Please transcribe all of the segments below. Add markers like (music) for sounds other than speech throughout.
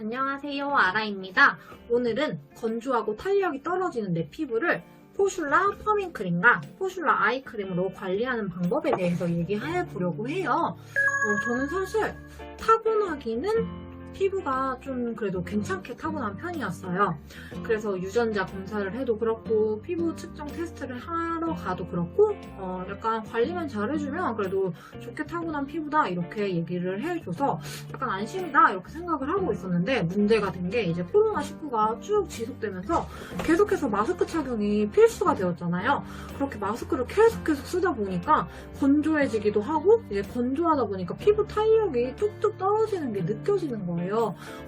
안녕하세요 아라입니다. 오늘은 건조하고 탄력이 떨어지는 내 피부를 포슐라 퍼밍 크림과 포슐라 아이 크림으로 관리하는 방법에 대해서 얘기해 보려고 해요. 어, 저는 사실 타고나기는 피부가 좀 그래도 괜찮게 타고난 편이었어요. 그래서 유전자 검사를 해도 그렇고 피부 측정 테스트를 하러 가도 그렇고 어, 약간 관리만 잘해주면 그래도 좋게 타고난 피부다 이렇게 얘기를 해줘서 약간 안심이다 이렇게 생각을 하고 있었는데 문제가 된 게 이제 코로나19가 쭉 지속되면서 계속해서 마스크 착용이 필수가 되었잖아요. 그렇게 마스크를 계속 계속 쓰다 보니까 건조해지기도 하고 이제 건조하다 보니까 피부 탄력이 뚝뚝 떨어지는 게 느껴지는 거예요.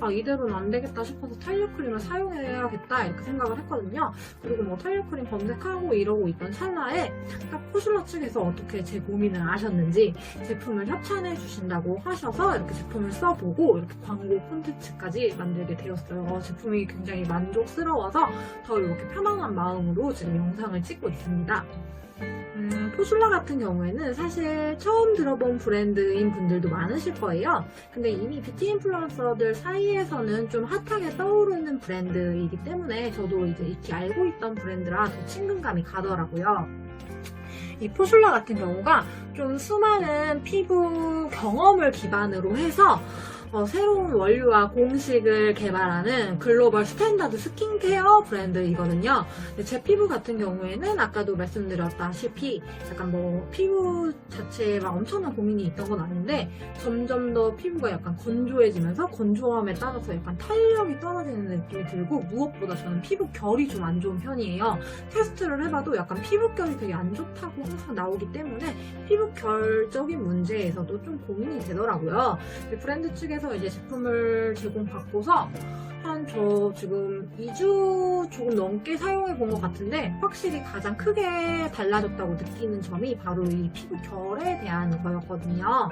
아 이대로는 안 되겠다 싶어서 탄력 크림을 사용해야겠다 이렇게 생각을 했거든요. 그리고 뭐 탄력 크림 검색하고 이러고 있던 찰나에 딱 포슐라 측에서 어떻게 제 고민을 아셨는지 제품을 협찬해 주신다고 하셔서 이렇게 제품을 써보고 이렇게 광고 콘텐츠까지 만들게 되었어요. 제품이 굉장히 만족스러워서 더 이렇게 편안한 마음으로 지금 영상을 찍고 있습니다. 음, 포슐라 같은 경우에는 사실 처음 들어본 브랜드인 분들도 많으실 거예요. 근데 이미 뷰티 인플루언서들 사이에서는 좀 핫하게 떠오르는 브랜드이기 때문에 저도 이제 익히 알고 있던 브랜드라 더 친근감이 가더라고요. 이 포슐라 같은 경우가 좀 수많은 피부 경험을 기반으로 해서 어, 새로운 원료와 공식을 개발하는 글로벌 스탠다드 스킨케어 브랜드이거든요. 제 피부 같은 경우에는 아까도 말씀드렸다시피 약간 뭐 피부 자체에 막 엄청난 고민이 있던 건 아닌데 점점 더 피부가 약간 건조해지면서 건조함에 따라서 약간 탄력이 떨어지는 느낌이 들고 무엇보다 저는 피부 결이 좀 안 좋은 편이에요. 테스트를 해봐도 약간 피부결이 되게 안 좋다고 항상 나오기 때문에 피부결적인 문제에서도 좀 고민이 되더라고요. 브랜드 측에 서 이제 제품을 제공받고서 한 저 지금 2주 조금 넘게 사용해 본 것 같은데 확실히 가장 크게 달라졌다고 느끼는 점이 바로 이 피부 결에 대한 거였거든요.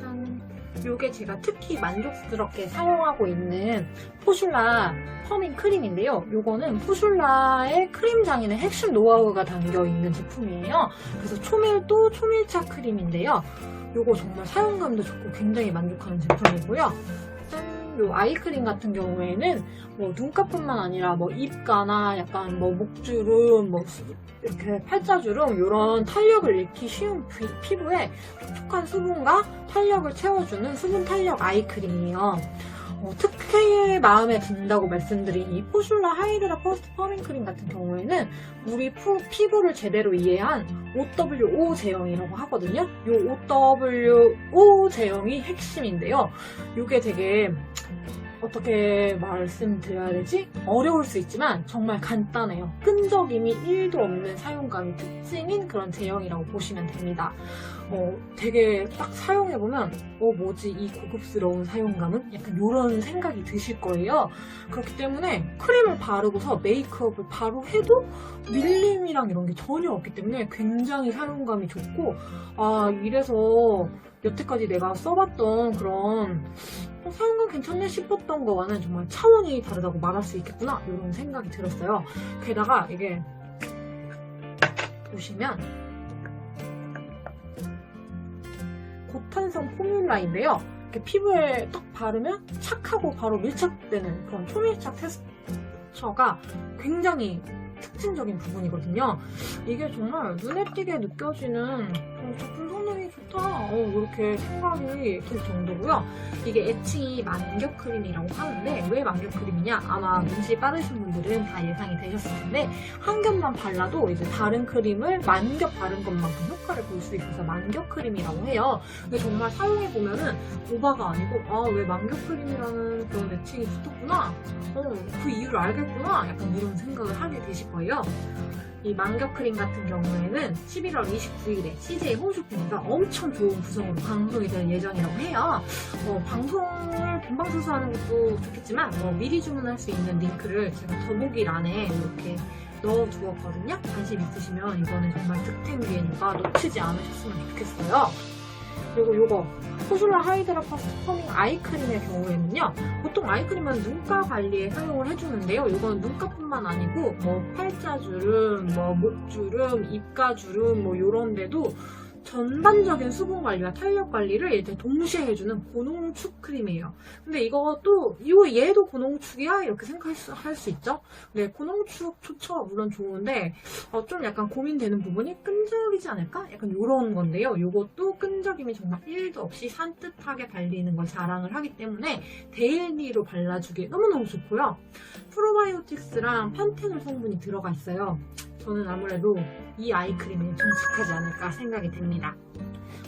짠. 요게 제가 특히 만족스럽게 사용하고 있는 포슐라 퍼밍 크림인데요. 요거는 포슐라의 크림 장인의 핵심 노하우가 담겨 있는 제품이에요. 그래서 초밀도 초밀착 크림인데요. 요거 정말 사용감도 좋고 굉장히 만족하는 제품이고요. 짠! 요 아이크림 같은 경우에는 뭐 눈가뿐만 아니라 뭐 입가나 약간 뭐 목주름, 뭐 수- 이렇게 팔자주름 이런 탄력을 잃기 쉬운 피- 피부에 촉촉한 수분과 탄력을 채워주는 수분 탄력 아이크림이에요. 어, 특히 마음에 든다고 말씀드린 이 포슐라 하이드라 퍼스트 퍼밍 크림 같은 경우에는 우리 푸- 피부를 제대로 이해한 OWO 제형이라고 하거든요. 이 OWO 제형이 핵심인데요. 이게 되게 어떻게 말씀드려야 되지? 어려울 수 있지만 정말 간단해요. 끈적임이 1도 없는 사용감이 특징인 그런 제형이라고 보시면 됩니다. 어, 되게 딱 사용해보면 어 뭐지 이 고급스러운 사용감은? 약간 이런 생각이 드실 거예요. 그렇기 때문에 크림을 바르고서 메이크업을 바로 해도 밀림이랑 이런 게 전혀 없기 때문에 굉장히 사용감이 좋고 아 이래서 여태까지 내가 써봤던 그런 어, 사용감 괜찮네 싶었던 거와는 정말 차원이 다르다고 말할 수 있겠구나 이런 생각이 들었어요. 게다가 이게 보시면 고탄성 포뮬라인데요. 이렇게 피부에 딱 바르면 착하고 바로 밀착되는 그런 초밀착 텍스처가 굉장히 특징적인 부분이거든요. 이게 정말 눈에 띄게 느껴지는 성능이 좋다. 어, 이렇게 생각이 들 정도고요. 이게 애칭이 만겹 크림이라고 하는데 왜 만겹 크림이냐? 아마 눈치 빠르신 분들은 다 예상이 되셨을 텐데 한 겹만 발라도 이제 다른 크림을 만겹 바른 것만큼 효과를 볼 수 있어서 만겹 크림이라고 해요. 근데 정말 사용해 보면은 오바가 아니고 아 왜 만겹 크림이라는 그런 애칭이 붙었구나. 어, 그 이유를 알겠구나. 약간 이런 생각을 하게 되실 거예요. 이 만겹 크림 같은 경우에는 11월 29일에 CJ 홈쇼핑에서 엄청 좋은 구성으로 방송이 될 예정이라고 해요. 어, 방송을 본방사수 하는 것도 좋겠지만 뭐 미리 주문할 수 있는 링크를 제가 더보기란에 이렇게 넣어두었거든요. 관심 있으시면 이거는 정말 득템 기회니까 놓치지 않으셨으면 좋겠어요. 그리고 이거 포슐라 하이드라 퍼스트 퍼밍 아이크림의 경우에는요. 보통 아이크림은 눈가 관리에 사용을 해주는데요. 이건 눈가뿐만 아니고 뭐 팔자주름, 뭐 목주름, 입가주름 뭐 이런 데도 전반적인 수분 관리와 탄력 관리를 이제 동시에 해주는 고농축 크림이에요. 근데 이것도 이거 얘도 고농축이야 이렇게 생각할 수, 할수 있죠. 네, 고농축 좋죠. 물론 좋은데 어, 좀 약간 고민되는 부분이 끈적이지 않을까? 약간 이런 건데요. 이것도 끈적임이 정말 1도 없이 산뜻하게 발리는 걸 자랑을 하기 때문에 데일리로 발라주기 너무너무 좋고요. 프로바이오틱스랑 판테놀 성분이 들어가 있어요. 저는 아무래도 이 아이크림에 정착하지 않을까 생각이 됩니다.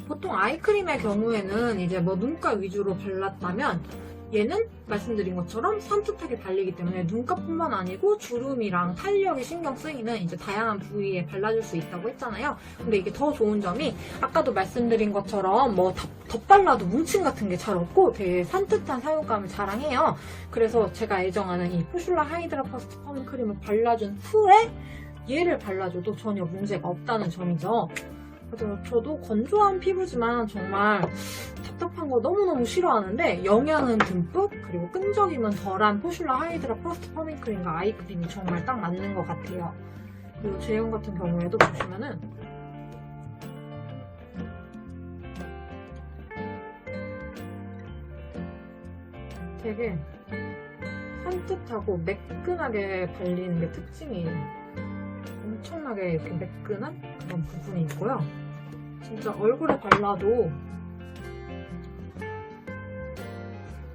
보통 아이크림의 경우에는 이제 뭐 눈가 위주로 발랐다면 얘는 말씀드린 것처럼 산뜻하게 발리기 때문에 눈가뿐만 아니고 주름이랑 탄력이 신경 쓰이는 이제 다양한 부위에 발라줄 수 있다고 했잖아요. 근데 이게 더 좋은 점이 아까도 말씀드린 것처럼 뭐 덧발라도 뭉침 같은 게 잘 없고 되게 산뜻한 사용감을 자랑해요. 그래서 제가 애정하는 이 포슐라 하이드라 퍼스트 펌 크림을 발라준 후에 얘를 발라줘도 전혀 문제가 없다는 점이죠. 그래서 저도 건조한 피부지만 정말 답답한 거 너무너무 싫어하는데 영양은 듬뿍 그리고 끈적임은 덜한 포슐라 하이드라 퍼스트 퍼밍 크림과 아이 크림이 정말 딱 맞는 것 같아요. 그리고 제형 같은 경우에도 보시면은 되게 산뜻하고 매끈하게 발리는 게 특징이에요. 엄청나게 이렇게 매끈한 그런 부분이 있고요. 진짜 얼굴에 발라도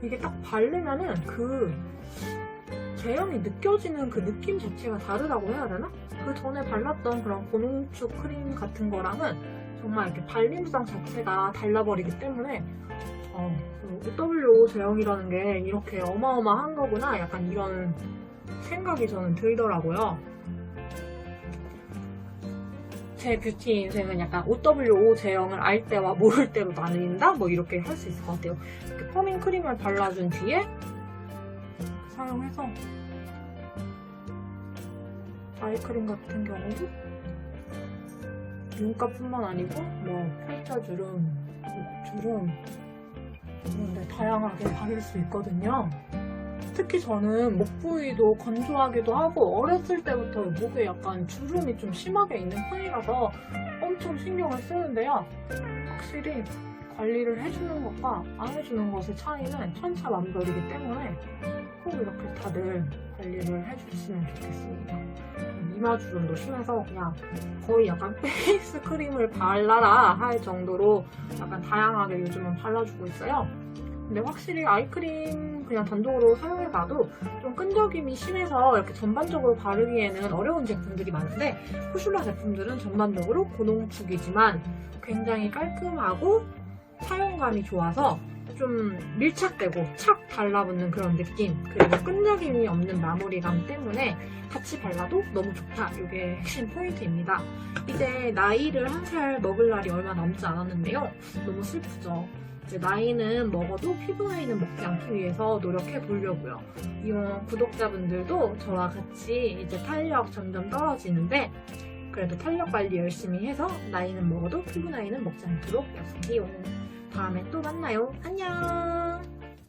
이게 딱 바르면은 그 제형이 느껴지는 그 느낌 자체가 다르다고 해야 되나? 그 전에 발랐던 그런 고농축 크림 같은 거랑은 정말 이렇게 발림성 자체가 달라버리기 때문에 어, 그 OWO 제형이라는 게 이렇게 어마어마한 거구나 약간 이런 생각이 저는 들더라고요. 제 뷰티 인생은 약간 OWO 제형을 알 때와 모를 때로 나뉜다? 뭐 이렇게 할 수 있을 것 같아요. 이렇게 퍼밍 크림을 발라준 뒤에 사용해서 아이크림 같은 경우도 눈가뿐만 아니고 뭐 팔자 주름, 목주름 이런데 다양하게 바를 수 있거든요. 특히 저는 목 부위도 건조하기도 하고 어렸을 때부터 목에 약간 주름이 좀 심하게 있는 편이라서 엄청 신경을 쓰는데요. 확실히 관리를 해주는 것과 안 해주는 것의 차이는 천차만별이기 때문에 꼭 이렇게 다들 관리를 해주시면 좋겠습니다. 이마 주름도 심해서 그냥 거의 약간 (laughs) 페이스 크림을 발라라 할 정도로 약간 다양하게 요즘은 발라주고 있어요. 근데 확실히 아이크림 그냥 단독으로 사용해봐도 좀 끈적임이 심해서 이렇게 전반적으로 바르기에는 어려운 제품들이 많은데 포슐라 제품들은 전반적으로 고농축이지만 굉장히 깔끔하고 사용감이 좋아서 좀 밀착되고 착 달라붙는 그런 느낌 그리고 끈적임이 없는 마무리감 때문에 같이 발라도 너무 좋다. 이게 핵심 포인트입니다. 이제 나이를 한 살 먹을 날이 얼마 남지 않았는데요. 너무 슬프죠 나이는 먹어도 피부 나이는 먹지 않기 위해서 노력해 보려고요. 이용 구독자분들도 저와 같이 이제 탄력 점점 떨어지는데 그래도 탄력 관리 열심히 해서 나이는 먹어도 피부 나이는 먹지 않도록 약속해요. 다음에 또 만나요. 안녕!